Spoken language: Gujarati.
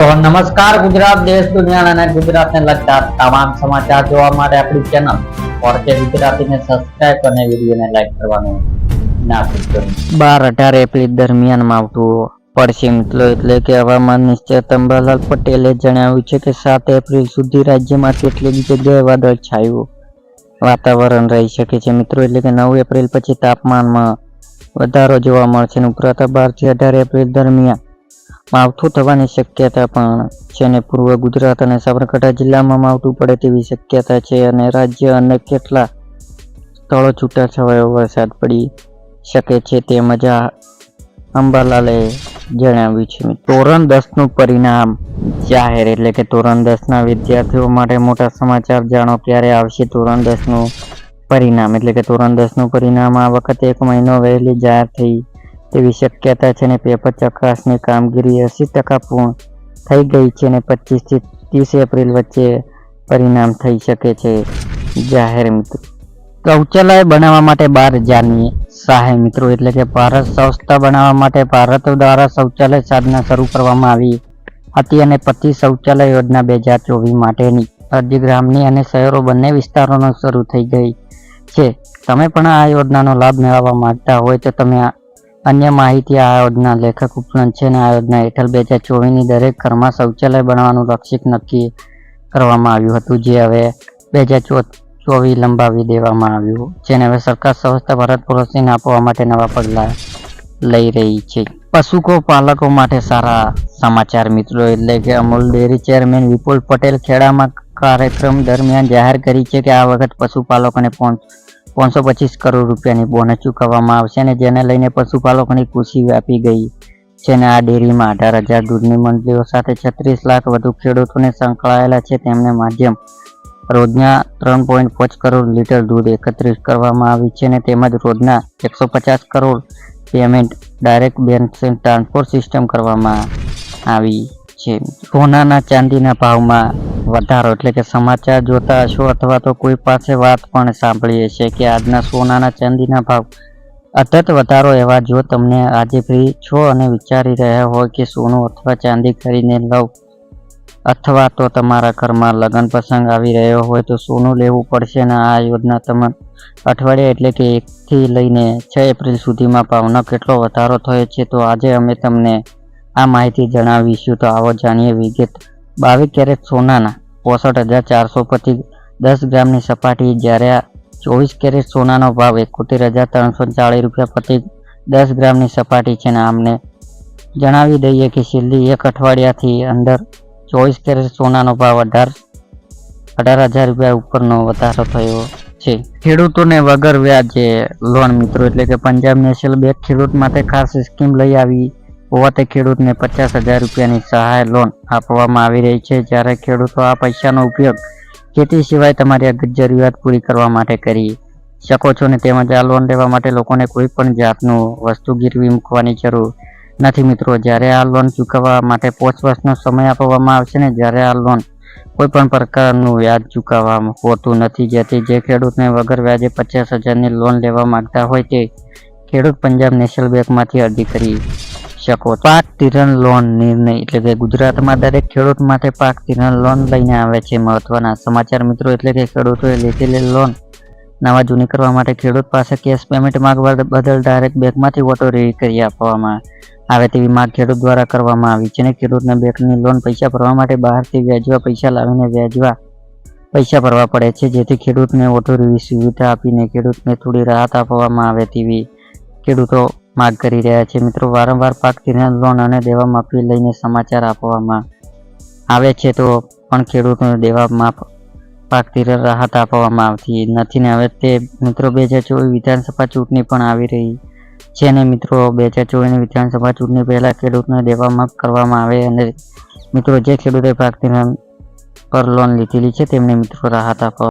નમસ્કાર ગુજરાત, દેશ દુનિયા અને ગુજરાતને લગતા તમામ સમાચાર જોવા માટે આપણી ચેનલ ઓરકે ગુજરાતીને સબસ્ક્રાઇબ અને વિડીયોને લાઈક કરવાનું ના ભૂલશો બાર અઢાર એપ્રિલ દરમિયાન માવઠું પડશે મિત્રો એટલે કે હવામાન નિશ્ચિત અંબાલાલ પટેલે જણાવ્યું છે કે સાત એપ્રિલ સુધી રાજ્યમાં કેટલીક જગ્યાએ વાદળ છાયું. વાતાવરણ રહી શકે છે મિત્રો, એટલે કે નવ એપ્રિલ પછી તાપમાનમાં વધારો જોવા મળશે ઉપરાંત બારથી અઢાર એપ્રિલ દરમિયાન માવઠું થવાની શક્યતા પણ છે અને પૂર્વ ગુજરાત અને સાબરકાંઠા જિલ્લામાં માવઠું પડે તેવી શક્યતા છે અને રાજ્ય અને કેટલા સ્થળો છૂટાછવાયો વરસાદ પડી શકે છે તેમજ આ અંબાલાલે જણાવ્યું છે ધોરણ દસનું પરિણામ જાહેર એટલે કે ધોરણ દસના વિદ્યાર્થીઓ માટે મોટા સમાચાર જાણો ક્યારે આવશે ધોરણ દસનું પરિણામ. એટલે કે ધોરણ દસનું પરિણામ આ વખતે એક મહિનો વહેલી જાહેર થઈ તેવી શક્યતા છે અને પેપર ચકાસણી કામગીરી એસી ટકા પૂર્ણ થઈ ગઈ છે અને પચીસથી ત્રીસ એપ્રિલ વચ્ચે પરિણામ થઈ શકે છે. જાહેર મિત્રો, શૌચાલય બનાવવા માટે બાર હજારની સહાય મિત્રો, એટલે કે ભારત સંસ્થા બનાવવા માટે ભારત દ્વારા શૌચાલય સાધના શરૂ કરવામાં આવી હતી અને પચીસ શૌચાલય યોજના બે હજાર ચોવીસ માટેની અરજી ગ્રામની અને શહેરો બંને વિસ્તારોનો શરૂ થઈ ગઈ છે. તમે પણ આ યોજનાનો લાભ મેળવવા માંગતા હોય તો તમે આ અન્ય માહિતી આ યોજના લેખક ઉપલબ્ધ છે અને આ યોજના હેઠળ બે હજાર ચોવીસની દરેક ઘરમાં શૌચાલય બનાવવાનું લક્ષ્ય નક્કી કરવામાં આવ્યું હતું, જે હવે બે હજાર ચોવીસ લંબાવી દેવામાં આવ્યું, જેને હવે સરકાર સંસ્થા ભારત પ્રોત્સાહન આપવા માટે નવા પગલાં લઈ રહી છે. પશુકો પાલકો માટે સારા સમાચાર મિત્રો, એટલે કે અમૂલ ડેરી ચેરમેન વિપુલ પટેલ ખેડામાં કાર્યક્રમ દરમિયાન જાહેર કરી છે કે આ વખત પશુપાલકોને પાંચસો પચીસ કરોડ રૂપિયાની બોનસ ચૂકવવામાં આવશે અને જેને લઈને પશુપાલકોની ખુશી વ્યાપી ગઈ છે અને આ ડેરીમાં અઢાર હજાર દૂધની મંડળીઓ સાથે છત્રીસ લાખ વધુ ખેડૂતોને સંકળાયેલા છે. તેમને માધ્યમ રોજના ત્રણ પોઈન્ટ પાંચ કરોડ લીટર દૂધ એકત્રિત કરવામાં આવી છે અને તેમજ રોજના એકસો પચાસ crore payment direct bank transport system કરવામાં આવી છે. સોનાના ચાંદીના ભાવમાં વધારો એટલે કે સમાચાર જોતા હશો અથવા તો કોઈ પાસે વાત પણ સાંભળીએ છીએ કે આજના સોનાના ચાંદીના ભાવ અતત વધારો એવા જો તમને આજે ફ્રી છો અને વિચારી રહ્યા હોય કે સોનું અથવા ચાંદી ખરીદીને લઉં અથવા તો તમારા ઘરમાં લગ્ન પ્રસંગ આવી રહ્યો હોય તો સોનું લેવું પડશે અને આ યોજના તમે અઠવાડિયા એટલે કે એકથી લઈને છ એપ્રિલ સુધીમાં ભાવનો કેટલો વધારો થયો છે તો આજે અમે તમને આ માહિતી જણાવીશું તો આવો જાણીએ વિગત. બાવીસ કેરેટ સોનાના પોસઠ હજાર ચારસો પ્રતિ દસ ગ્રામની સપાટી જ્યારે ચોવીસ કેરેટ સોનાનો ભાવ એકોતેર હજાર ત્રણસો ચાળીસ રૂપિયા પ્રતિ દસ ગ્રામની સપાટી છે ને આમને જણાવી દઈએ કે છેલ્લી એક અઠવાડિયાથી અંદર ચોવીસ કેરેટ સોનાનો ભાવ અઢાર અઢાર હજાર રૂપિયા ઉપરનો વધારો થયો છે. ખેડૂતોને વગર વ્યાજે લોન મિત્રો, એટલે કે પંજાબ નેશનલ બેંક ખેડૂત માટે ખાસ સ્કીમ લઈ આવી હોવાથી ખેડૂતને પચાસ હજાર રૂપિયાની સહાય લોન આપવામાં આવી રહી છે. જ્યારે ખેડૂતો આ પૈસાનો ઉપયોગ ખેતી સિવાય તમારી અગત જરૂરિયાત પૂરી કરવા માટે કરી શકો છો ને તેમજ આ લોન લેવા માટે લોકોને કોઈ પણ જાતનું વસ્તુ ગીરવી મૂકવાની જરૂર નથી મિત્રો. જ્યારે આ લોન ચૂકવવા માટે પાંચ વર્ષનો સમય આપવામાં આવશે ને જ્યારે આ લોન કોઈ પણ પ્રકારનું વ્યાજ ચૂકવવામાં હોતું નથી. જેથી જે ખેડૂતને વગર વ્યાજે પચાસ હજારની લોન લેવા માંગતા હોય તે ખેડૂત પંજાબ નેશનલ બેંકમાંથી અરજી કરી શકો. પાક તિરણ લોન નિર્ણય એટલે કે ગુજરાતમાં દરેક ખેડૂત માટે પાક તિરણ લોન લઈને આવે છે મહત્વના સમાચાર મિત્રો, એટલે કે ખેડૂતોએ લીધેલી લોન નવા જૂની કરવા માટે ખેડૂત પાસે કેશ પેમેન્ટ માંગવા બદલ ડાયરેક્ટ બેંકમાંથી ઓટો રેડી કરી આપવામાં આવે તેવી માંગ ખેડૂત દ્વારા કરવામાં આવી છે. અને ખેડૂતને બેંકની લોન પૈસા ભરવા માટે બહારથી વ્યાજવા, પૈસા લાવીને વ્યાજવા પૈસા ભરવા પડે છે. જેથી ખેડૂતને ઓટો રેવી સુવિધા આપીને ખેડૂતને થોડી રાહત આપવામાં આવે તેવી ખેડૂતો માંગ કરી રહ્યા છે. મિત્રો, વારંવાર પાક ધિરાણ લોન અને દેવા માફી લઈને સમાચાર આપવામાં આવે છે તો પણ ખેડૂતોને દેવા માફ પાક ધિરાણ રાહત આપવામાં આવતી નથી ને હવે તે, મિત્રો, બે હજાર ચોવીસ વિધાનસભા ચૂંટણી પણ આવી રહી છે અને મિત્રો, બે હજાર ચોવીસની વિધાનસભા ચૂંટણી પહેલા ખેડૂતને દેવા માફ કરવામાં આવે અને મિત્રો, જે ખેડૂતે પાક ધિરાણ પર લોન લીધેલી છે તેમને મિત્રો રાહત આપવા